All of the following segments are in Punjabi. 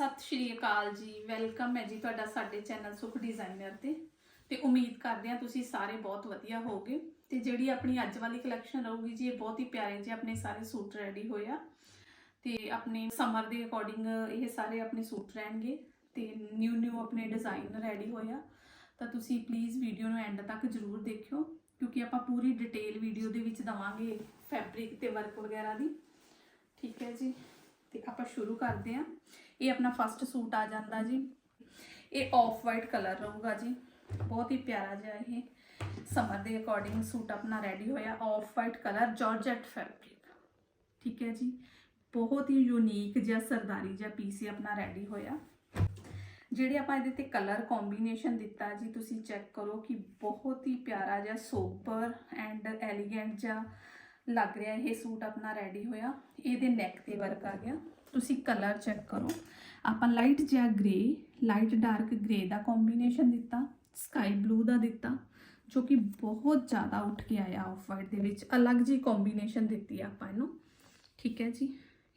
ਸਤਿ ਸ਼੍ਰੀ ਅਕਾਲ ਜੀ, ਵੈਲਕਮ ਹੈ ਜੀ ਤੁਹਾਡਾ ਸਾਡੇ ਚੈਨਲ ਸੁਖ ਡਿਜ਼ਾਈਨਰ ਤੇ। ਤੇ ਉਮੀਦ ਕਰਦੇ ਹਾਂ ਤੁਸੀਂ ਸਾਰੇ ਬਹੁਤ ਵਧੀਆ ਹੋਗੇ ਤੇ ਜਿਹੜੀ ਆਪਣੀ ਅੱਜ ਵਾਲੀ ਕਲੈਕਸ਼ਨ ਰਹੂਗੀ ਜੀ, ਇਹ ਬਹੁਤ ਹੀ ਪਿਆਰੇ ਜਿਹੇ ਆਪਣੇ ਸਾਰੇ ਸੂਟ ਰੈਡੀ ਹੋਏ ਆ। ਤੇ ਆਪਣੇ ਸਮਰ ਦੇ ਅਕੋਰਡਿੰਗ ਇਹ ਸਾਰੇ ਆਪਣੇ ਸੂਟ ਰਹਿਣਗੇ। ਤੇ ਨਿਊ ਨਿਊ ਆਪਣੇ ਡਿਜ਼ਾਈਨ ਰੈਡੀ ਹੋਏ ਆ। ਤਾਂ ਤੁਸੀਂ ਪਲੀਜ਼ ਵੀਡੀਓ ਨੂੰ ਐਂਡ ਤੱਕ ਜਰੂਰ ਦੇਖਿਓ, ਕਿਉਂਕਿ ਆਪਾਂ ਪੂਰੀ ਡਿਟੇਲ ਵੀਡੀਓ ਦੇ ਵਿੱਚ ਦਵਾਂਗੇ ਫੈਬਰਿਕ ਤੇ ਵਰਕ ਵਗੈਰਾ ਦੀ। ਠੀਕ ਹੈ ਜੀ। ਤੇ ਆਪਾਂ ਸ਼ੁਰੂ ਕਰਦੇ ਹਾਂ। ਇਹ ਆਪਣਾ ਫਸਟ ਸੂਟ ਆ ਜਾਂਦਾ ਜੀ। ਇਹ ਆਫ ਵਾਈਟ ਕਲਰ ਰਹੂਗਾ ਜੀ। ਬਹੁਤ ਹੀ ਪਿਆਰਾ ਜਿਹਾ ਇਹ ਸਮਰ ਦੇ ਅਕੋਰਡਿੰਗ ਸੂਟ ਆਪਣਾ ਰੈਡੀ ਹੋਇਆ off white colour georgette fabric ਠੀਕ ਹੈ ਜੀ। ਬਹੁਤ ਹੀ ਯੂਨੀਕ ਜਿਹਾ ਸਰਦਾਰੀ ਜਿਹਾ ਪੀਸ ਹੀ ਆਪਣਾ ਰੈਡੀ ਹੋਇਆ। ਜਿਹੜੇ ਆਪਾਂ ਇਹਦੇ ਤੇ ਕਲਰ ਕੰਬੀਨੇਸ਼ਨ ਦਿੱਤਾ ਜੀ, ਤੁਸੀਂ ਚੈੱਕ ਕਰੋ ਕਿ ਬਹੁਤ ਹੀ ਪਿਆਰਾ ਜਿਹਾ ਸੋਬਰ ਐਂਡ ਐਲੀਗੈਂਟ ਜਿਹਾ ਲੱਗ ਰਿਹਾ ਇਹ ਸੂਟ ਆਪਣਾ ਰੈਡੀ ਹੋਇਆ। ਇਹਦੇ ਨੈਕ ਤੇ ਵਰਕ ਆ ਗਿਆ। ਤੁਸੀਂ ਕਲਰ ਚੈੱਕ ਕਰੋ। ਆਪਾਂ ਲਾਈਟ ਜਿਹਾ ਗ੍ਰੇ ਲਾਈਟ ਡਾਰਕ ਗ੍ਰੇ ਦਾ ਕੰਬੀਨੇਸ਼ਨ ਦਿੱਤਾ ਸਕਾਈ ਬਲੂ ਦਾ ਦਿੱਤਾ, ਜੋ ਕਿ ਬਹੁਤ ਜ਼ਿਆਦਾ ਉੱਠ ਕੇ ਆਇਆ ਆਫ ਵਾਈਟ ਦੇ ਵਿੱਚ। ਅਲੱਗ ਜੀ ਕੰਬੀਨੇਸ਼ਨ ਦਿੱਤੀ ਆ ਆਪਾਂ ਇਹਨੂੰ। ਠੀਕ ਹੈ ਜੀ?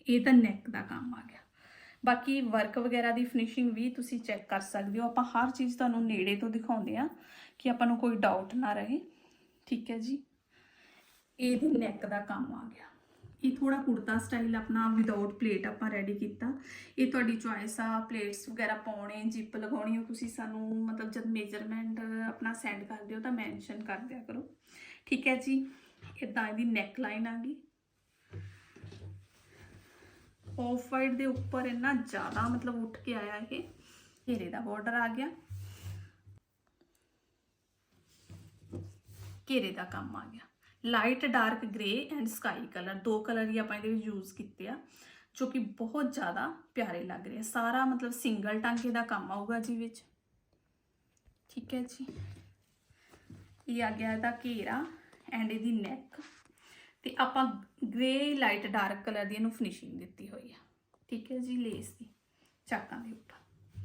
ਇਹ ਤਾਂ ਨੈਕ ਦਾ ਕੰਮ ਆ ਗਿਆ। ਬਾਕੀ ਵਰਕ ਵਗੈਰਾ ਦੀ ਫਿਨਿਸ਼ਿੰਗ ਵੀ ਤੁਸੀਂ ਚੈੱਕ ਕਰ ਸਕਦੇ ਹੋ। ਆਪਾਂ ਹਰ ਚੀਜ਼ ਤੁਹਾਨੂੰ ਨੇੜੇ ਤੋਂ ਦਿਖਾਉਂਦੇ ਆ ਕਿ ਆਪਾਂ ਨੂੰ ਕੋਈ ਡਾਊਟ ਨਾ ਰਹੇ। ਠੀਕ ਹੈ ਜੀ? ਇਹਦੇ ਨੈਕ ਦਾ ਕੰਮ ਆ ਗਿਆ। ਇਹ ਥੋੜਾ ਕੁੜਤਾ ਸਟਾਈਲ ਆਪਣਾ ਵਿਦਆਊਟ ਪਲੇਟ ਆਪਾਂ ਰੈਡੀ ਕੀਤਾ। ਇਹ ਤੁਹਾਡੀ ਚੁਆਇਸ ਆ ਪਲੇਟਸ ਵਗੈਰਾ ਪਾਉਣੇ ਜਿਪ ਲਗਾਉਣੀ, ਉਹ ਤੁਸੀਂ ਸਾਨੂੰ ਮਤਲਬ ਜਦ ਮੇਜਰਮੈਂਟ ਆਪਣਾ ਸੈਂਡ ਕਰ ਦਿਓ ਤਾਂ ਮੈਂਸ਼ਨ ਕਰ ਦਿਆ ਕਰੋ। ਠੀਕ ਹੈ ਜੀ ਇਦਾਂ ਇਹਦੀ ਨੈਕ ਲਾਈਨ ਆ ਗਈ। ਆਫ ਵਾਈਟ ਦੇ ਉੱਪਰ ਇੰਨਾ ਜ਼ਿਆਦਾ ਮਤਲਬ ਉੱਠ ਕੇ ਆਇਆ ਇਹ ਘੇਰੇ ਦਾ ਬਾਰਡਰ ਆ ਗਿਆ। ਘੇਰੇ ਦਾ ਕੰਮ ਆ ਗਿਆ। Light, dark grey and sky colour, ਦੋ ਕਲਰ ਹੀ ਆਪਾਂ ਇਹਦੇ ਵਿੱਚ ਯੂਜ਼ ਕੀਤੇ ਆ, ਜੋ ਕਿ ਬਹੁਤ ਜ਼ਿਆਦਾ ਪਿਆਰੇ ਲੱਗ ਰਹੇ ਆ। ਸਾਰਾ ਮਤਲਬ ਸਿੰਗਲ ਟਾਂਕੇ ਦਾ ਕੰਮ ਆਊਗਾ ਜੀ ਵਿੱਚ। ਠੀਕ ਹੈ ਜੀ। ਇਹ ਆ ਗਿਆ ਇਹਦਾ ਘੇਰਾ ਐਂਡ ਇਹਦੀ ਨੈਕ ਤੇ ਆਪਾਂ ਗ੍ਰੇ ਲਾਈਟ ਡਾਰਕ ਕਲਰ ਦੀ ਇਹਨੂੰ ਫਿਨਿਸ਼ਿੰਗ ਦਿੱਤੀ ਹੋਈ ਆ। ਠੀਕ ਹੈ ਜੀ ਲੇਸ ਦੀ ਚਾਕਾਂ ਦੇ ਉੱਪਰ।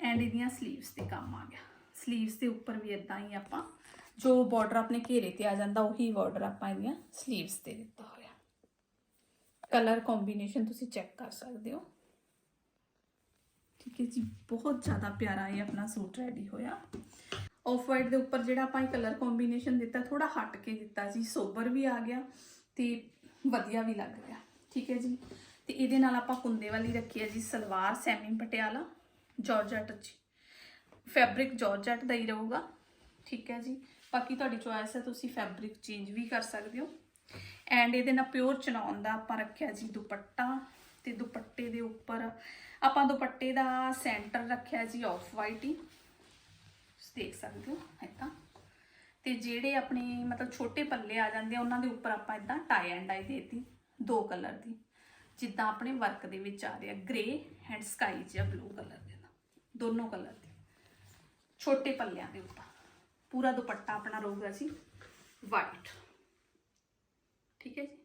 ਐਂਡ ਇਹਦੀਆਂ 슬ੀਵਸ ਤੇ ਕੰਮ ਆ ਗਿਆ। 슬ੀਵਸ ਦੇ ਉੱਪਰ ਵੀ ਇਦਾਂ ਹੀ ਆਪਾਂ ਜੋ ਬਾਰਡਰ ਆਪਣੇ ਘੇਰੇ ਤੇ ਆ ਜਾਂਦਾ, ਉਹੀ ਬਾਰਡਰ ਆਪਾਂ ਇਹਦੀਆਂ 슬ੀਵਸ ਤੇ ਦਿੱਤਾ ਹੋਇਆ ਕਲਰ ਕੰਬੀਨੇਸ਼ਨ ਤੁਸੀਂ ਚੈੱਕ ਕਰ ਸਕਦੇ ਹੋ। ਠੀਕ ਹੈ ਜੀ, ਬਹੁਤ ਜ਼ਿਆਦਾ ਪਿਆਰਾ ਇਹ ਆਪਣਾ ਸੂਟ ਰੈਡੀ ਹੋਇਆ। ਆਫ ਵਾਈਟ ਦੇ ਉੱਪਰ ਜਿਹੜਾ ਆਪਾਂ ਇਹ ਕਲਰ ਕੰਬੀਨੇਸ਼ਨ ਦਿੱਤਾ ਥੋੜਾ ਹਟ ਕੇ ਦਿੱਤਾ ਜੀ ਸੋਬਰ ਵੀ ਆ ਗਿਆ ਤੇ ਵਧੀਆ ਵੀ ਲੱਗ ਰਿਹਾ। ਠੀਕ ਹੈ ਜੀ, ਤੇ ਇਹਦੇ ਨਾਲ ਆਪਾਂ ਕੁੰਦੇ ਵਾਲੀ ਰੱਖੀ ਹੈ ਜੀ, ਸਲਵਾਰ, ਸੈਮੀ ਪਟਿਆਲਾ ਜਾਰਜਟ ਚ ਫੈਬਰਿਕ ਜਾਰਜਟ ਦਾ ਹੀ ਰਹੂਗਾ। ਠੀਕ ਹੈ ਜੀ ਬਾਕੀ ਤੁਹਾਡੀ ਚੋਇਸ ਹੈ, ਤੁਸੀਂ ਫੈਬਰਿਕ ਚੇਂਜ ਵੀ ਕਰ ਸਕਦੇ ਹੋ। ਐਂਡ ਇਹਦੇ ਨਾਲ ਪਿਓਰ ਚਨੌਨ ਦਾ ਆਪਾਂ ਰੱਖਿਆ ਜੀ ਦੁਪੱਟਾ ਤੇ ਦੁਪੱਟੇ ਦੇ ਉੱਪਰ। ਆਪਾਂ ਦੁਪੱਟੇ ਦਾ ਸੈਂਟਰ ਰੱਖਿਆ ਜੀ ਆਫ ਵਾਈਟ ਹੀ। ਤੁਸੀਂ ਦੇਖ ਸਕਦੇ ਹੋ ਏਦਾਂ ਤੇ ਜਿਹੜੇ ਆਪਣੇ ਮਤਲਬ ਛੋਟੇ ਪੱਲੇ ਆ ਜਾਂਦੇ ਆ, ਉਹਨਾਂ ਦੇ ਉੱਪਰ ਆਪਾਂ ਇਦਾਂ ਟਾਈ ਐਂਡ ਡਾਈ ਦੇਤੀ, ਦੋ ਕਲਰ ਦੀ। ਜਿੱਦਾਂ ਆਪਣੇ ਵਰਕ ਦੇ ਵਿੱਚ ਆ ਰਿਹਾ ਗ੍ਰੇ ਐਂਡ ਸਕਾਈ ਜਿਹਾ ਬਲੂ ਕਲਰ ਦੇ ਨਾਲ, ਦੋਨੋਂ ਕਲਰ ਦੇ। ਛੋਟੇ ਪੱਲਿਆਂ ਦੇ ਉੱਪਰ। ਪੂਰਾ ਦੁਪੱਟਾ ਆਪਣਾ ਰਹੂਗਾ ਜੀ ਵਾਈਟ ਠੀਕ ਹੈ ਜੀ।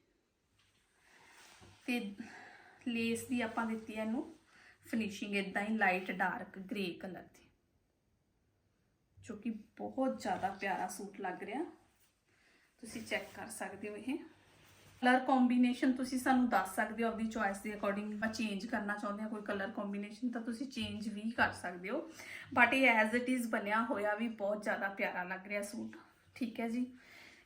ਤੇ ਲੇਸ ਦੀ ਆਪਾਂ ਦਿੱਤੀ ਹੈ ਇਹਨੂੰ ਫਿਨਿਸ਼ਿੰਗ ਇਦਾਂ ਹੀ ਲਾਈਟ ਡਾਰਕ ਗ੍ਰੇ ਕਲਰ ਦੀ। ਜੋ ਕਿ ਬਹੁਤ ਜ਼ਿਆਦਾ ਪਿਆਰਾ ਸੂਟ ਲੱਗ ਰਿਹਾ। ਤੁਸੀਂ ਚੈੱਕ ਕਰ ਸਕਦੇ ਹੋ ਇਹ। ਕਲਰ ਕੰਬੀਨੇਸ਼ਨ ਤੁਸੀਂ ਸਾਨੂੰ ਦੱਸ ਸਕਦੇ ਹੋ ਆਪਣੀ ਚੁਆਇਸ ਦੇ ਅਕੋਰਡਿੰਗ ਆਪਾਂ ਚੇਂਜ ਕਰਨਾ ਚਾਹੁੰਦੇ ਹਾਂ ਕੋਈ ਕਲਰ ਕੰਬੀਨੇਸ਼ਨ ਤਾਂ ਤੁਸੀਂ ਚੇਂਜ ਵੀ ਕਰ ਸਕਦੇ ਹੋ। ਬਟ ਇਹ ਐਜ਼ ਇਟ ਇਜ਼ ਬਣਿਆ ਹੋਇਆ ਵੀ ਬਹੁਤ ਜ਼ਿਆਦਾ ਪਿਆਰਾ ਲੱਗ ਰਿਹਾ ਸੂਟ। ਠੀਕ ਹੈ ਜੀ?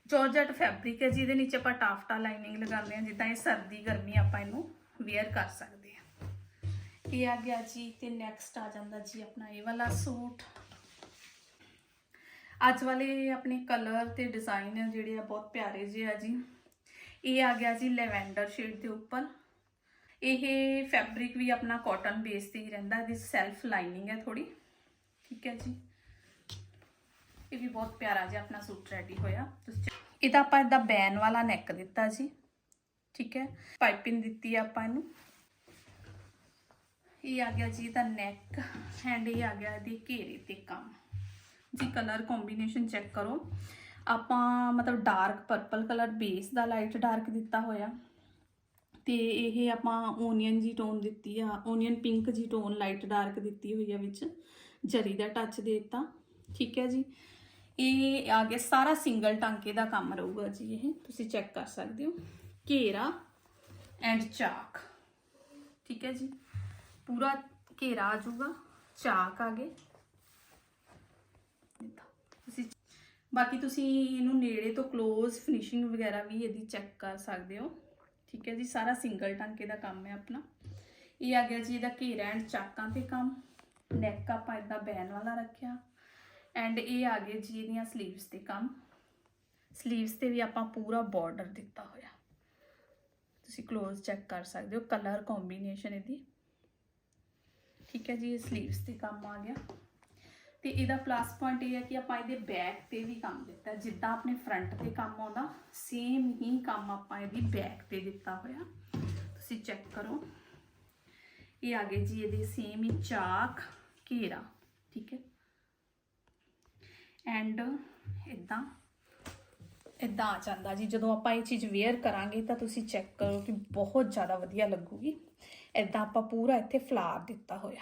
ਜਾਰਜਟ ਫੈਬਰਿਕ ਹੈ ਜੀ ਜਿਹਦੇ ਨੀਚੇ ਆਪਾਂ ਟਾਫਟਾ ਲਾਈਨਿੰਗ ਲਗਾਉਂਦੇ ਹਾਂ, ਜਿੱਦਾਂ ਇਹ ਸਰਦੀ ਗਰਮੀ ਆਪਾਂ ਇਹਨੂੰ ਵੇਅਰ ਕਰ ਸਕਦੇ ਹਾਂ। ਇਹ ਆ ਗਿਆ ਜੀ ਤੇ ਨੈਕਸਟ ਆ ਜਾਂਦਾ ਜੀ ਆਪਣਾ ਇਹ ਵਾਲਾ ਸੂਟ। ਅੱਜ ਵਾਲੇ ਆਪਣੇ ਕਲਰ ਤੇ ਡਿਜ਼ਾਈਨ ਜਿਹੜੇ ਆ ਬਹੁਤ ਪਿਆਰੇ ਜਿਹੇ ਆ ਜੀ। ਇਹ ਆ ਗਿਆ ਜੀ ਲੈਵੈਂਡਰ ਸ਼ੇਡ ਦੇ ਉੱਪਰ। ਇਹ ਫੈਬਰਿਕ ਵੀ ਆਪਣਾ ਕਾਟਨ ਬੇਸ ਤੇ ਹੀ ਰਹਿੰਦਾ, ਇਹਦੀ ਸੈਲਫ ਲਾਈਨਿੰਗ ਹੈ ਥੋੜੀ ਠੀਕ ਹੈ ਜੀ। ਇਹ ਵੀ ਬਹੁਤ ਪਿਆਰਾ ਜਿਹਾ ਆਪਣਾ ਸੂਟ ਰੈਡੀ ਹੋਇਆ। ਤੁਸੀਂ ਇਹਦਾ ਆਪਾਂ ਇਹਦਾ ਬੈਨ ਵਾਲਾ ਨੈਕ ਦਿੱਤਾ ਜੀ। ਠੀਕ ਹੈ। ਪਾਈਪਿੰਗ ਦਿੱਤੀ ਆ ਆਪਾਂ ਇਹਨੂੰ। ਇਹ ਆ ਗਿਆ ਜੀ ਇਹਦਾ ਨੈਕ ਐਂਡ ਇਹ ਆ ਗਿਆ ਇਹਦੇ ਘੇਰੇ ਤੇ ਕੰਮ। ਜੀ ਕਲਰ ਕੰਬੀਨੇਸ਼ਨ ਚੈੱਕ ਕਰੋ। ਆਪਾਂ ਮਤਲਬ ਡਾਰਕ ਪਰਪਲ ਕਲਰ ਬੇਸ ਦਾ ਲਾਈਟ ਡਾਰਕ ਦਿੱਤਾ ਹੋਇਆ। ਤੇ ਇਹ ਆਪਾਂ ਓਨੀਅਨ ਜੀ ਟੋਨ ਦਿੱਤੀ ਆ। ਓਨੀਅਨ ਪਿੰਕ ਜੀ ਟੋਨ ਲਾਈਟ ਡਾਰਕ ਦਿੱਤੀ ਹੋਈ ਆ ਵਿੱਚ। ਜਰੀ ਦਾ ਟੱਚ ਦੇ ਦਿੱਤਾ। ਠੀਕ ਹੈ ਜੀ। ਇਹ ਆ ਗਿਆ ਸਾਰਾ ਸਿੰਗਲ ਟਾਂਕੇ ਦਾ ਕੰਮ ਰਹੂਗਾ ਜੀ ਇਹ। ਤੁਸੀਂ ਚੈੱਕ ਕਰ ਸਕਦੇ ਹੋ। ਘੇਰਾ ਐਂਡ ਚਾਕ। ਠੀਕ ਹੈ ਜੀ। ਪੂਰਾ ਘੇਰਾ ਆ ਜਾਊਗਾ। ਚਾਕ ਆ ਗਏ। ਤੁਸੀਂ ਬਾਕੀ ਤੁਸੀਂ ਇਹਨੂੰ ਨੇੜੇ ਤੋਂ ক্লোਜ਼ ਫਿਨਿਸ਼ਿੰਗ ਵਗੈਰਾ ਵੀ ਇਹਦੀ ਚੈੱਕ ਕਰ ਸਕਦੇ ਹੋ। ਠੀਕ ਹੈ ਜੀ, ਸਾਰਾ ਸਿੰਗਲ ਟਾਂਕੇ ਦਾ ਕੰਮ ਹੈ ਆਪਣਾ। ਇਹ ਆ ਗਿਆ ਜੀ ਇਹਦਾ ਘੇਰਾ ਐਂਡ ਚਾਕਾਂ ਤੇ ਕੰਮ। ਨੈਕ ਆਪਾਂ ਇਦਾਂ ਬੈਨ ਵਾਲਾ ਰੱਖਿਆ। ਐਂਡ ਇਹ ਆ ਗਏ ਜੀ ਇਹਦੀਆਂ ਸਲੀਵਸ ਤੇ ਕੰਮ। ਸਲੀਵਸ ਤੇ ਵੀ ਆਪਾਂ ਪੂਰਾ ਬਾਰਡਰ ਦਿੱਤਾ ਹੋਇਆ। ਤੁਸੀਂ ক্লোਜ਼ ਚੈੱਕ ਕਰ ਸਕਦੇ ਹੋ ਕਲਰ ਕੰਬੀਨੇਸ਼ਨ ਇਹਦੀ। ਠੀਕ ਹੈ ਜੀ, ਇਹ ਸਲੀਵਸ ਤੇ ਕੰਮ ਆ ਗਿਆ। ਤੇ ਇਹਦਾ ਪਲੱਸ ਪੁਆਇੰਟ ਇਹ ਹੈ ਕਿ ਆਪਾਂ ਇਹਦੇ ਬੈਕ ਤੇ ਵੀ ਕੰਮ ਦਿੱਤਾ। ਜਿੱਦਾਂ ਆਪਣੇ ਫਰੰਟ ਤੇ ਕੰਮ ਆਉਂਦਾ ਸੇਮ ਹੀ ਕੰਮ ਆਪਾਂ ਇਹਦੀ ਬੈਕ ਤੇ ਦਿੱਤਾ ਹੋਇਆ। ਤੁਸੀਂ ਚੈੱਕ ਕਰੋ। ਇਹ ਆ ਗਏ ਜੀ ਇਹਦੇ ਸੇਮ ਹੀ ਚਾਕ ਘੇਰਾ, ਠੀਕ ਹੈ? ਐਂਡ ਇਦਾਂ ਇਦਾਂ ਆ ਜਾਂਦਾ ਜੀ। ਜਦੋਂ ਆਪਾਂ ਇਹ ਚੀਜ਼ ਵੇਅਰ ਕਰਾਂਗੇ ਤਾਂ ਤੁਸੀਂ ਚੈੱਕ ਕਰੋ ਕਿ ਬਹੁਤ ਜ਼ਿਆਦਾ ਵਧੀਆ ਲੱਗੂਗੀ। ਇਦਾਂ ਆਪਾਂ ਪੂਰਾ ਇੱਥੇ ਫਲਾਰ ਦਿੱਤਾ ਹੋਇਆ।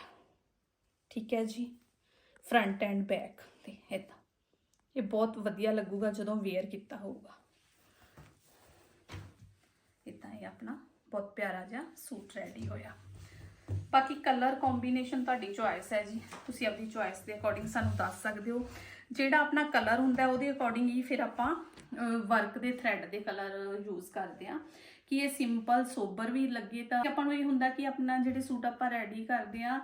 ਠੀਕ ਹੈ ਜੀ? ਫਰੰਟ ਐਂਡ ਬੈਕ ਤੇ ਇਦਾਂ ਇਹ ਬਹੁਤ ਵਧੀਆ ਲੱਗੂਗਾ ਜਦੋਂ ਵੇਅਰ ਕੀਤਾ ਹੋਊਗਾ। ਇਦਾਂ ਇਹ ਆਪਣਾ ਬਹੁਤ ਪਿਆਰਾ ਜਿਹਾ ਸੂਟ ਰੈਡੀ ਹੋਇਆ। ਬਾਕੀ ਕਲਰ ਕੰਬੀਨੇਸ਼ਨ ਤੁਹਾਡੀ ਚੁਆਇਸ ਹੈ ਜੀ। ਤੁਸੀਂ ਆਪਣੀ ਚੁਆਇਸ ਦੇ ਅਕੋਰਡਿੰਗ ਸਾਨੂੰ ਦੱਸ ਸਕਦੇ ਹੋ। ਜਿਹੜਾ ਆਪਣਾ ਕਲਰ ਹੁੰਦਾ ਉਹਦੇ ਅਕੋਰਡਿੰਗ ਹੀ ਫਿਰ ਆਪਾਂ ਵਰਕ ਦੇ ਥ੍ਰੈਡ ਦੇ ਕਲਰ ਯੂਜ਼ ਕਰਦੇ ਆ ਕਿ ਇਹ ਸਿੰਪਲ ਸੋਬਰ ਵੀ ਲੱਗੇ ਤਾਂ ਆਪਾਂ ਨੂੰ ਇਹ ਹੁੰਦਾ ਕਿ ਆਪਣਾ ਜਿਹੜੇ ਸੂਟ ਆਪਾਂ ਰੈਡੀ ਕਰਦੇ ਆ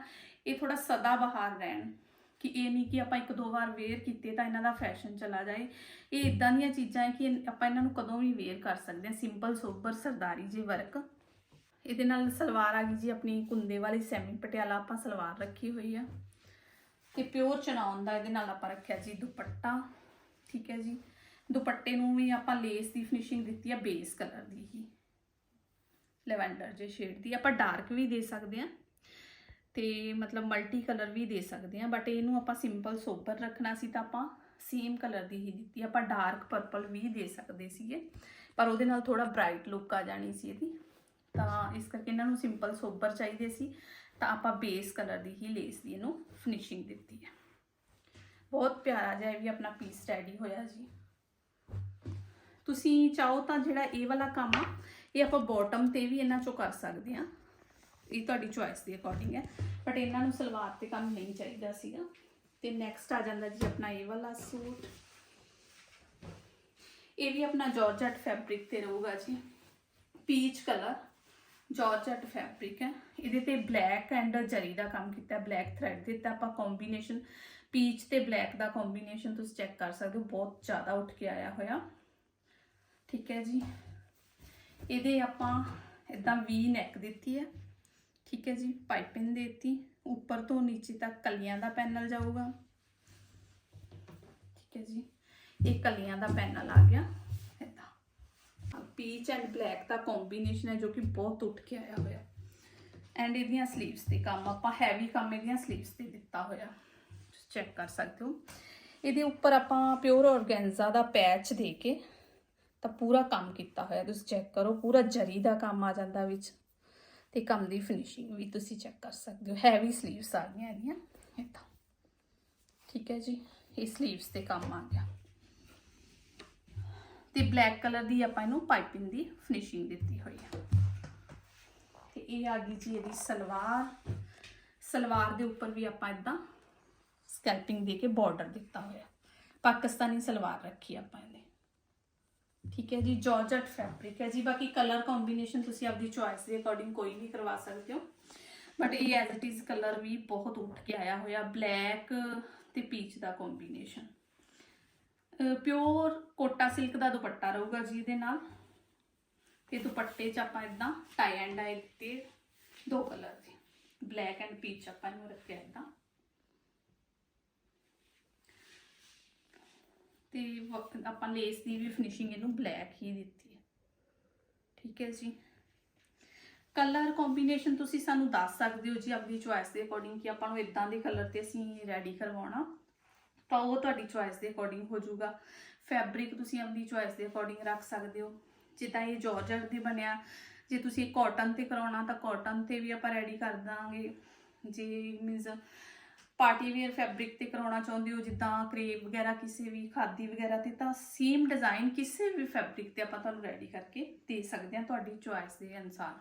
ਇਹ ਥੋੜਾ ਸਦਾ ਬਹਾਰ ਰਹਿਣ। ਕਿ ਇਹ ਨਹੀਂ ਕਿ ਆਪਾਂ ਇੱਕ ਦੋ ਵਾਰ ਵੇਅਰ ਕੀਤੇ ਤਾਂ ਇਹਨਾਂ ਦਾ ਫੈਸ਼ਨ ਚਲਾ ਜਾਏ। ਇਹ ਇਦਾਂ ਦੀਆਂ ਚੀਜ਼ਾਂ ਹੈ ਕਿ ਇਹ- ਆਪਾਂ ਇਹਨਾਂ ਨੂੰ ਕਦੋਂ ਵੀ ਵੇਅਰ ਕਰ ਸਕਦੇ ਹਾਂ। ਸਿੰਪਲ ਸੋਬਰ ਸਰਦਾਰੀ ਜੇ ਵਰਕ ਇਹਦੇ ਨਾਲ ਸਲਵਾਰ ਆ ਗਈ ਜੀ ਆਪਣੀ ਕੁੰਦੇ ਵਾਲੀ ਸੈਮੀ ਪਟਿਆਲਾ, ਆਪਾਂ ਸਲਵਾਰ ਰੱਖੀ ਹੋਈ ਆ। ਤੇ ਪਿਓਰ ਚਨਾਉਣ ਦਾ ਇਹਦੇ ਨਾਲ ਆਪਾਂ ਰੱਖਿਆ ਜੀ ਦੁਪੱਟਾ, ਠੀਕ ਹੈ ਜੀ। ਦੁਪੱਟੇ ਨੂੰ ਵੀ ਆਪਾਂ ਲੇਸ ਦੀ ਫਿਨਿਸ਼ਿੰਗ ਦਿੱਤੀ ਆ ਬੇਸ ਕਲਰ ਦੀ ਹੀ। ਲੈਵੈਂਡਰ ਜੇ ਸ਼ੇਡ ਦੀ। ਆਪਾਂ ਡਾਰਕ ਵੀ ਦੇ ਸਕਦੇ ਆ ਤੇ ਮਤਲਬ ਮਲਟੀ ਕਲਰ ਵੀ ਦੇ ਸਕਦੇ ਆ ਬਟ ਇਹਨੂੰ ਆਪਾਂ ਸਿੰਪਲ ਸੋਬਰ ਰੱਖਣਾ ਸੀ ਤਾਂ ਆਪਾਂ ਸੇਮ ਕਲਰ ਦੀ ਹੀ ਦਿੱਤੀ, ਆਪਾਂ ਡਾਰਕ ਪਰਪਲ ਵੀ ਦੇ ਸਕਦੇ ਸੀਗੇ, ਪਰ ਉਹਦੇ ਨਾਲ ਥੋੜਾ ਬ੍ਰਾਈਟ ਲੁੱਕ ਆ ਜਾਣੀ ਸੀ ਇਹਦੀ, ਤਾਂ ਇਸ ਕਰਕੇ ਇਹਨਾਂ ਨੂੰ ਸਿੰਪਲ ਸੋਬਰ ਚਾਹੀਦੇ ਸੀ, ਤਾਂ ਆਪਾਂ ਬੇਸ ਕਲਰ ਦੀ ਹੀ ਲੇਸ ਦੀ ਇਹਨੂੰ ਫਿਨਿਸ਼ਿੰਗ ਦਿੱਤੀ ਹੈ। ਬਹੁਤ ਪਿਆਰਾ ਜਿਹਾ ਇਹ ਵੀ ਆਪਣਾ ਪੀਸ ਰੈਡੀ ਹੋਇਆ ਜੀ। ਤੁਸੀਂ ਚਾਹੋ ਤਾਂ ਜਿਹੜਾ ਇਹ ਵਾਲਾ ਕੰਮ ਆ, ਇਹ ਆਪਾਂ ਬਾਟਮ ਤੇ ਵੀ ਇਹਨਾਂ ਚੋਂ ਕਰ ਸਕਦੇ ਆ ਇਹ ਤੁਹਾਡੀ ਚੁਆਇਸ ਦੇ ਅਕੋਰਡਿੰਗ ਹੈ। ਬਟ ਇਹਨਾਂ ਨੂੰ ਸਲਵਾਰ ਤੇ ਕੰਮ ਨਹੀਂ ਚਾਹੀਦਾ ਸੀਗਾ। ਤੇ ਨੈਕਸਟ ਆ ਜਾਂਦਾ ਜੀ ਆਪਣਾ ਇਹ ਵਾਲਾ ਸੂਟ। ਇਹ ਵੀ ਆਪਣਾ ਜਾਰਜਟ ਫੈਬਰਿਕ ਤੇ ਰਹੂਗਾ ਜੀ। ਪੀਚ ਕਲਰ ਜਾਰਜਟ ਫੈਬਰਿਕ ਹੈ। ਇਹਦੇ ਤੇ ਬਲੈਕ ਐਂਡ ਜਰੀ ਦਾ ਕੰਮ ਕੀਤਾ ਬਲੈਕ ਥ੍ਰੈਡ ਦਿੱਤਾ। ਆਪਾਂ ਕੰਬੀਨੇਸ਼ਨ ਪੀਚ ਤੇ ਬਲੈਕ ਦਾ ਕੰਬੀਨੇਸ਼ਨ ਤੁਸੀਂ ਚੈੱਕ ਕਰ ਸਕਦੇ ਹੋ। ਬਹੁਤ ਜ਼ਿਆਦਾ ਉੱਠ ਕੇ ਆਇਆ ਹੋਇਆ। ਠੀਕ ਹੈ ਜੀ। ਇਹਦੇ ਆਪਾਂ ਇਦਾਂ ਵੀ ਨੈਕ ਦਿੱਤੀ ਹੈ। ਠੀਕ ਹੈ ਜੀ ਪਾਈਪਿੰਗ ਦੇਤੀ। ਉੱਪਰ ਤੋਂ ਨੀਚੇ ਤੱਕ ਕਲੀਆਂ ਦਾ ਪੈਨਲ ਜਾਊਗਾ। ਠੀਕ ਹੈ ਜੀ, ਇਹ ਕਲੀਆਂ ਦਾ ਪੈਨਲ ਆ ਗਿਆ। ਇਦਾਂ। ਪੀਚ ਐਂਡ ਬਲੈਕ ਦਾ ਕੰਬੀਨੇਸ਼ਨ ਹੈ ਜੋ ਕਿ ਬਹੁਤ ਉੱਠ ਕੇ ਆਇਆ ਹੋਇਆ। ਐਂਡ ਇਹਦੀਆਂ 슬ੀਵਸ ਤੇ ਕੰਮ, ਆਪਾਂ ਹੈਵੀ ਕੰਮ ਇਹਦੀਆਂ 슬ੀਵਸ ਤੇ ਦਿੱਤਾ ਹੋਇਆ। ਚੈੱਕ ਕਰ ਸਕਦੇ ਹੋ। ਇਹਦੇ ਉੱਪਰ ਆਪਾਂ ਪਿਓਰ ਔਰਗੈਂਜ਼ਾ ਦਾ ਪੈਚ ਦੇ ਕੇ ਤਾਂ ਪੂਰਾ ਕੰਮ ਕੀਤਾ ਹੋਇਆ। ਤੁਸੀਂ ਚੈੱਕ ਕਰੋ, ਪੂਰਾ ਜਰੀ ਦਾ ਕੰਮ ਆ ਜਾਂਦਾ ਵਿੱਚ। ਤੇ ਕੰਮ ਦੀ ਫਿਨਿਸ਼ਿੰਗ ਵੀ ਤੁਸੀਂ ਚੈੱਕ ਕਰ ਸਕਦੇ ਹੋ। ਹੈਵੀ 슬ੀਵਸ ਆ ਗਈਆਂ ਇਹਦੀਆਂ ਇਦਾਂ ਠੀਕ ਹੈ ਜੀ, ਇਹ 슬ੀਵਸ ਤੇ ਕੰਮ ਆ ਗਿਆ। ਤੇ ਬਲੈਕ ਕਲਰ ਦੀ ਆਪਾਂ ਇਹਨੂੰ ਪਾਈਪਿੰਗ ਦੀ ਫਿਨਿਸ਼ਿੰਗ ਦਿੱਤੀ ਹੋਈ ਹੈ ਤੇ ਇਹ ਆ ਗਈ ਜੀ ਇਹਦੀ ਸਲਵਾਰ। ਸਲਵਾਰ ਦੇ ਉੱਪਰ ਵੀ ਆਪਾਂ ਇਦਾਂ ਸਕੈਲਪਿੰਗ ਦੇ ਕੇ ਬਾਰਡਰ ਦਿੱਤਾ ਹੋਇਆ। ਪਾਕਿਸਤਾਨੀ ਸਲਵਾਰ ਰੱਖੀ ਆਪਾਂ ਇਹਨੇ। ਠੀਕ ਹੈ ਜੀ ਜਾਰਜਟ ਫੈਬਰਿਕ ਹੈ ਜੀ। ਬਾਕੀ ਕਲਰ ਕੰਬੀਨੇਸ਼ਨ ਤੁਸੀਂ ਆਪਦੀ ਚੁਆਇਸ ਦੇ ਅਕੋਰਡਿੰਗ ਕੋਈ ਵੀ ਕਰਵਾ ਸਕਦੇ ਹੋ। ਬਟ ਇਹ ਐਜ਼ ਇਟ ਇਜ਼ ਕਲਰ ਵੀ ਬਹੁਤ ਉੱਠ ਕੇ ਆਇਆ ਹੋਇਆ ਬਲੈਕ ਤੇ ਪੀਚ ਦਾ ਕੰਬੀਨੇਸ਼ਨ ਪਿਓਰ ਕੋਟਾ ਸਿਲਕ ਦਾ ਦੁਪੱਟਾ ਰਹੂਗਾ ਜੀ ਇਹਦੇ ਨਾਲ। ਤੇ ਦੁਪੱਟੇ 'ਚ ਆਪਾਂ ਇਦਾਂ ਟਾਈ ਐਂਡ ਡਾਈ ਦਿੱਤੇ ਦੋ ਕਲਰ ਦੇ। ਬਲੈਕ ਐਂਡ ਪੀਚ ਆਪਾਂ ਇਹਨੂੰ ਰੱਖਿਆ ਇਦਾਂ ਤੇ ਵ- ਆਪਾਂ ਲੇਸ ਦੀ ਵੀ ਫਿਨਿਸ਼ਿੰਗ ਇਹਨੂੰ ਬਲੈਕ ਹੀ ਦਿੱਤੀ ਹੈ। ਠੀਕ ਹੈ ਜੀ। ਕਲਰ ਕੰਬੀਨੇਸ਼ਨ ਤੁਸੀਂ ਸਾਨੂੰ ਦੱਸ ਸਕਦੇ ਹੋ ਜੀ ਆਪਣੀ ਚੁਆਇਸ ਦੇ ਅਕੋਰਡਿੰਗ ਕਿ ਆਪਾਂ ਨੂੰ ਇਦਾਂ ਦੇ ਕਲਰ ਤੇ ਅਸੀਂ ਰੈਡੀ ਕਰਵਾਉਣਾ। ਤਾਂ ਉਹ ਤੁਹਾਡੀ ਚੁਆਇਸ ਦੇ ਅਕੋਰਡਿੰਗ ਹੋ ਜਾਊਗਾ। ਫੈਬਰਿਕ ਤੁਸੀਂ ਆਪਣੀ ਚੁਆਇਸ ਦੇ ਅਕੋਰਡਿੰਗ ਰੱਖ ਸਕਦੇ ਹੋ। ਜਿੱਦਾਂ ਇਹ ਜਾਰਜਟ ਦੇ ਬਣਿਆ, ਜੇ ਤੁਸੀਂ ਕਾਟਨ ਤੇ ਕਰਾਉਣਾ ਤਾਂ ਕਾਟਨ ਤੇ ਵੀ ਆਪਾਂ ਰੈਡੀ ਕਰ ਦਾਂਗੇ। ਜੇ ਮੀਨਸ ਪਾਰਟੀ ਵੇਅਰ ਫੈਬਰਿਕ ਤੇ ਕਰਾਉਣਾ ਚਾਹੁੰਦੇ ਹੋ, ਜਿੱਦਾਂ ਕਰੇਪ ਵਗੈਰਾ ਕਿਸੇ ਵੀ ਖਾਦੀ ਵਗੈਰਾ ਤੇ, ਤਾਂ ਸੇਮ ਡਿਜ਼ਾਈਨ ਕਿਸੇ ਵੀ ਫੈਬਰਿਕ ਤੇ ਆਪਾਂ ਤੁਹਾਨੂੰ ਰੈਡੀ ਕਰਕੇ ਦੇ ਸਕਦੇ ਹਾਂ ਤੁਹਾਡੀ ਚੁਆਇਸ ਦੇ ਅਨੁਸਾਰ।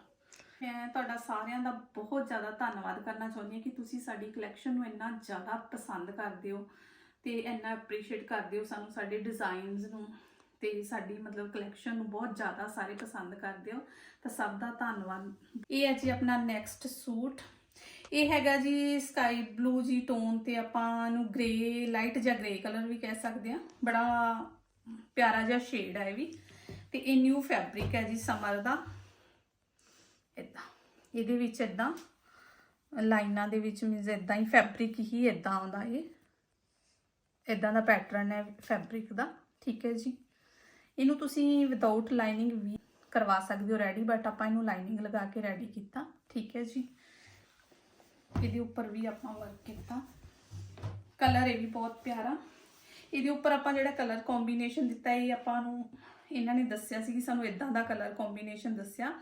ਮੈਂ ਤੁਹਾਡਾ ਸਾਰਿਆਂ ਦਾ ਬਹੁਤ ਜ਼ਿਆਦਾ ਧੰਨਵਾਦ ਕਰਨਾ ਚਾਹੁੰਦੀ ਹਾਂ ਕਿ ਤੁਸੀਂ ਸਾਡੀ ਕਲੈਕਸ਼ਨ ਨੂੰ ਇੰਨਾ ਜ਼ਿਆਦਾ ਪਸੰਦ ਕਰਦੇ ਹੋ ਤੇ ਇੰਨਾ ਅਪਰੀਸ਼ੀਏਟ ਕਰਦੇ ਹੋ ਸਾਨੂੰ ਸਾਡੇ ਡਿਜ਼ਾਈਨਸ ਨੂੰ ਤੇ ਸਾਡੀ ਮਤਲਬ ਕਲੈਕਸ਼ਨ ਨੂੰ ਬਹੁਤ ਜ਼ਿਆਦਾ ਸਾਰੇ ਪਸੰਦ ਕਰਦੇ ਹੋ। ਤਾਂ ਸਭ ਦਾ ਧੰਨਵਾਦ। ਇਹ ਹੈ ਜੀ ਆਪਣਾ ਨੈਕਸਟ ਸੂਟ। ਇਹ ਹੈਗਾ ਜੀ ਸਕਾਈ ਬਲੂ ਜੀ ਟੋਨ ਤੇ ਆਪਾਂ ਨੂੰ ਗ੍ਰੇ ਲਾਈਟ ਜਾਂ ਗ੍ਰੇ ਕਲਰ ਵੀ ਕਹਿ ਸਕਦੇ ਆ ਬੜਾ ਪਿਆਰਾ ਜਿਹਾ ਸ਼ੇਡ ਹੈ ਇਹ ਵੀ। ਤੇ ਇਹ ਨਿਊ ਫੈਬਰਿਕ ਹੈ ਜੀ ਸਮਰ ਦਾ। ਇਦਾਂ ਇਹਦੇ ਵਿੱਚ ਇਦਾਂ ਲਾਈਨਾਂ ਦੇ ਵਿੱਚ ਮੀਨਸ ਇਦਾਂ ਹੀ ਫੈਬਰਿਕ ਹੀ ਇਦਾਂ ਆਉਂਦਾ ਇਹ। ਇਦਾਂ ਦਾ ਪੈਟਰਨ ਹੈ ਫੈਬਰਿਕ ਦਾ। ਠੀਕ ਹੈ ਜੀ। ਇਹਨੂੰ ਤੁਸੀਂ ਵਿਦਆਊਟ ਲਾਈਨਿੰਗ ਵੀ ਕਰਵਾ ਸਕਦੇ ਹੋ ਰੈਡੀ ਬਟ ਆਪਾਂ ਇਹਨੂੰ ਲਾਈਨਿੰਗ ਲਗਾ ਕੇ ਰੈਡੀ ਕੀਤਾ। ਠੀਕ ਹੈ ਜੀ। ਇਹਦੇ ਉੱਪਰ ਵੀ ਆਪਾਂ ਵਰਕ ਕੀਤਾ। ਕਲਰ ਇਹ ਵੀ ਬਹੁਤ ਪਿਆਰਾ। ਇਹਦੇ ਉੱਪਰ ਆਪਾਂ ਜਿਹੜਾ ਕਲਰ ਕੰਬੀਨੇਸ਼ਨ ਦਿੱਤਾ, ਇਹ ਆਪਾਂ ਨੂੰ ਇਹਨਾਂ ਨੇ ਦੱਸਿਆ ਸੀ ਕਿ ਸਾਨੂੰ ਇਦਾਂ ਦਾ ਕਲਰ ਕੰਬੀਨੇਸ਼ਨ ਦੱਸਿਆ।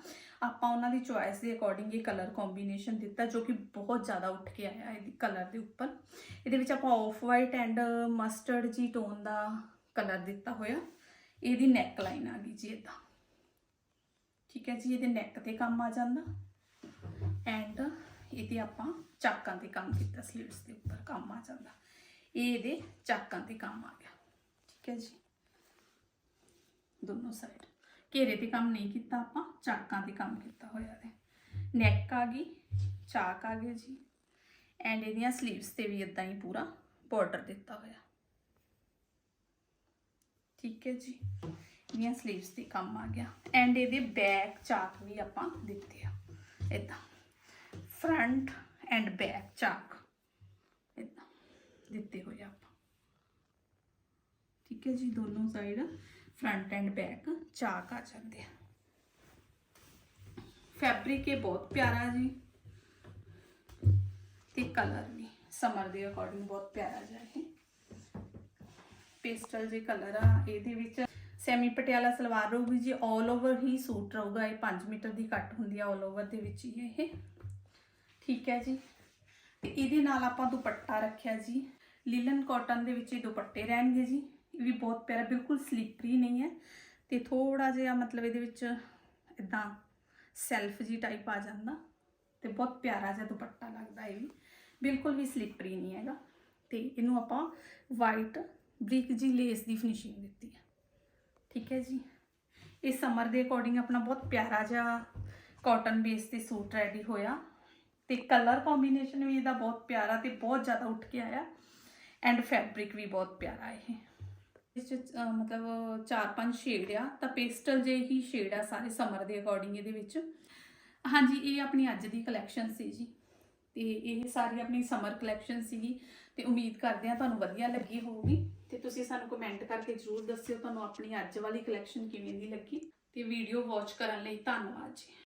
ਆਪਾਂ ਉਹਨਾਂ ਦੀ ਚੁਆਇਸ ਦੇ ਅਕੋਰਡਿੰਗ ਇਹ ਕਲਰ ਕੰਬੀਨੇਸ਼ਨ ਦਿੱਤਾ, ਜੋ ਕਿ ਬਹੁਤ ਜ਼ਿਆਦਾ ਉੱਠ ਕੇ ਆਇਆ ਇਹਦੀ ਕਲਰ ਦੇ ਉੱਪਰ। ਇਹਦੇ ਵਿੱਚ ਆਪਾਂ ਆਫ ਵਾਈਟ ਐਂਡ ਮਸਟਰਡ ਜੀ ਟੋਨ ਦਾ ਕਲਰ ਦਿੱਤਾ ਹੋਇਆ। ਇਹਦੀ ਨੈਕ ਲਾਈਨ ਆ ਗਈ ਜੀ ਇਦਾਂ ਠੀਕ ਹੈ ਜੀ, ਇਹਦੇ ਨੈਕ ਤੇ ਕੰਮ ਆ ਜਾਂਦਾ। ਐਂਡ ਇਹਦੇ ਆਪਾਂ ਚਾਕਾਂ ਤੇ ਕੰਮ ਕੀਤਾ ਸਲੀਵਸ ਦੇ ਉੱਪਰ ਕੰਮ ਆ ਜਾਂਦਾ। ਇਹ ਇਹਦੇ ਚਾਕਾਂ ਤੇ ਕੰਮ ਆ ਗਿਆ। ਠੀਕ ਹੈ ਜੀ? ਦੋਨੋਂ ਸਾਈਡ ਘੇਰੇ ਤੇ ਕੰਮ ਨਹੀਂ ਕੀਤਾ ਆਪਾਂ, ਚਾਕਾਂ ਤੇ ਕੰਮ ਕੀਤਾ ਹੋਇਆ ਹੈ ਨੈਕ ਆ ਗਈ, ਚਾਕ ਆ ਗਏ ਜੀ। ਐਂਡ ਇਹਦੀਆਂ ਸਲੀਵਸ ਤੇ ਵੀ ਇਦਾਂ ਹੀ ਪੂਰਾ ਬਾਰਡਰ ਦਿੱਤਾ ਹੋਇਆ। ਠੀਕ ਹੈ ਜੀ? ਇਹਦੀਆਂ ਸਲੀਵਸ ਤੇ ਕੰਮ ਆ ਗਿਆ। ਐਂਡ ਇਹਦੇ ਬੈਕ ਚਾਕ ਵੀ ਆਪਾਂ ਦਿੱਤੇ ਆ। ਇਦਾਂ ਫਰੰਟ ਐਂਡ ਬੈਕ ਚਾਕ ਇਦਾਂ ਦਿੱਤੇ ਹੋਏ ਆ ਆਪਾਂ ਠੀਕ ਹੈ ਜੀ ਦੋਨੋਂ ਸਾਈਡ ਫਰੰਟ ਐਂਡ ਬੈਕ ਚਾਕ ਆ ਜਾਂਦੇ ਆ ਫੈਬਰਿਕ ਇਹ ਬਹੁਤ ਪਿਆਰਾ ਜੀ ਤੇ ਕਲਰ ਵੀ ਸਮਰ ਦੇ ਅਕੋਰਡਿੰਗ ਬਹੁਤ ਪਿਆਰਾ ਜਿਹਾ ਇਹ ਪੇਸਟਲ ਜੇ ਕਲਰ ਆ ਇਹਦੇ ਵਿੱਚ ਸੈਮੀ ਪਟਿਆਲਾ ਸਲਵਾਰ ਰਹੂਗੀ ਜੀ 올 ਓਵਰ ਹੀ ਸੂਟ ਰਹੂਗਾ ਇਹ 5 ਮੀਟਰ ਦੀ ਕੱਟ ਹੁੰਦੀ ਆ 올 ਓਵਰ ਦੇ ਵਿੱਚ ਹੀ ਇਹ ਠੀਕ ਹੈ ਜੀ। ਤੇ ਇਹਦੇ ਨਾਲ ਆਪਾਂ ਦੁਪੱਟਾ ਰੱਖਿਆ ਜੀ। ਲਿਲਨ ਕਾਟਨ ਦੇ ਵਿੱਚ ਇਹ ਦੁਪੱਟੇ ਰਹਿਣਗੇ ਜੀ। ਇਹ ਵੀ ਬਹੁਤ ਪਿਆਰਾ, ਬਿਲਕੁਲ ਸਲਿਪਰੀ ਨਹੀਂ ਹੈ। ਤੇ ਥੋੜਾ ਜਿਹਾ ਮਤਲਬ ਇਹਦੇ ਵਿੱਚ ਇਦਾਂ ਸੈਲਫ ਜੀ ਟਾਈਪ ਆ ਜਾਂਦਾ। ਤੇ ਬਹੁਤ ਪਿਆਰਾ ਜਿਹਾ ਦੁਪੱਟਾ ਲੱਗਦਾ ਇਹ ਵੀ। ਬਿਲਕੁਲ ਵੀ ਸਲਿਪਰੀ ਨਹੀਂ ਹੈਗਾ। ਤੇ ਇਹਨੂੰ ਆਪਾਂ ਵਾਈਟ ਬ੍ਰਿਕ ਜੀ ਲੇਸ ਦੀ ਫਿਨਿਸ਼ਿੰਗ ਦਿੱਤੀ ਹੈ। ਠੀਕ ਹੈ ਜੀ। ਇਹ ਸਮਰ ਦੇ ਅਕੋਰਡਿੰਗ ਆਪਣਾ ਬਹੁਤ ਪਿਆਰਾ ਜਿਹਾ ਕਾਟਨ ਬੇਸ ਤੇ ਸੂਟ ਰੈਡੀ ਹੋਇਆ। ਤੇ ਕਲਰ ਕੰਬੀਨੇਸ਼ਨ ਵੀ ਇਹਦਾ ਬਹੁਤ ਪਿਆਰਾ ਤੇ ਬਹੁਤ ਜ਼ਿਆਦਾ ਉੱਠ ਕੇ ਆਇਆ। ਐਂਡ ਫੈਬਰਿਕ ਵੀ ਬਹੁਤ ਪਿਆਰਾ ਇਹ। ਇਸ ਚ ਮਤਲਬ ਚਾਰ ਪੰਜ ਸ਼ੇਡ ਆ, ਤਾਂ ਪੇਸਟਲ ਜੇ ਹੀ ਸ਼ੇਡ ਆ ਸਾਰੇ ਸਮਰ ਦੇ ਅਕੋਰਡਿੰਗ ਇਹਦੇ ਵਿੱਚ। ਹਾਂਜੀ, ਇਹ ਆਪਣੀ ਅੱਜ ਦੀ ਕਲੈਕਸ਼ਨ ਸੀ ਜੀ। ਤੇ ਇਹ ਸਾਰੀ ਆਪਣੀ ਸਮਰ ਕਲੈਕਸ਼ਨ ਸੀਗੀ। ਤੇ ਉਮੀਦ ਕਰਦੇ ਆ ਤੁਹਾਨੂੰ ਵਧੀਆ ਲੱਗੀ ਹੋਊਗੀ। ਤੇ ਤੁਸੀਂ ਸਾਨੂੰ ਕਮੈਂਟ ਕਰਕੇ ਜਰੂਰ ਦੱਸਿਓ ਤੁਹਾਨੂੰ ਆਪਣੀ ਅੱਜ ਵਾਲੀ ਕਲੈਕਸ਼ਨ ਕਿਵੇਂ ਦੀ ਲੱਗੀ। ਤੇ ਵੀਡੀਓ ਵਾਚ ਕਰਨ ਲਈ ਧੰਨਵਾਦ ਜੀ।